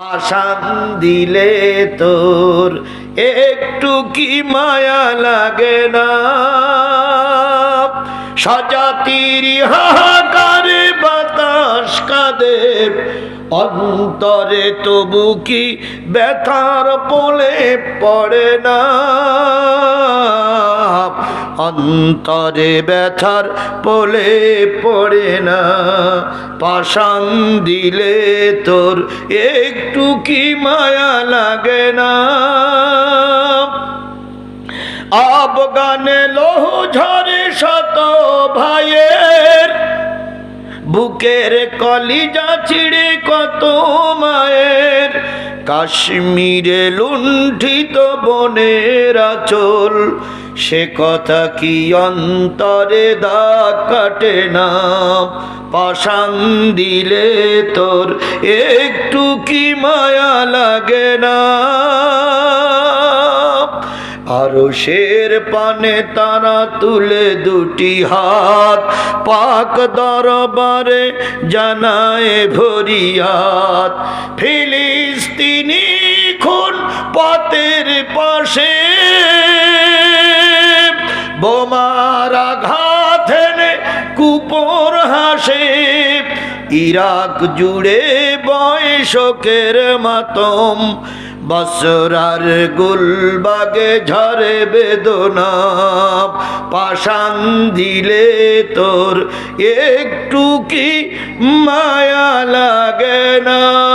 আসান দিলে তোর একটু কি মায়া লাগে না? সজাতির হাহাকারে বাতাস কাঁদে, অন্তরে তবু কি ব্যথার পোলে পড়ে না? অন্তরে ব্যথার পলে পড়ে না। পাশান দিলে তোর একটু কি মায়া লাগে না। আবগানে লোহ ঝরে শত ভাইয়ের। বুকের কলিজা ছিঁড়ে কত মায়ের। কাশ্মীরে লুণ্ঠিত বনের আচল সে কথা কি অন্তরে দাগ কাটে না? পাশান দিলে তোর একটু কি মায়া লাগে না? আরও শের পানে তারা তুলে দুটি হাত, পাক দরবারে জানায় ভরিয়াত। ফিলিস্তিনি বোমার আঘাত হেনে কুপর হাসে, ইরাক জুড়ে বয়সকের মাতম বসরার গুলবাগে ঝরে বেদনা পাশান দিলে তোর একটু কি মায়া লাগে না?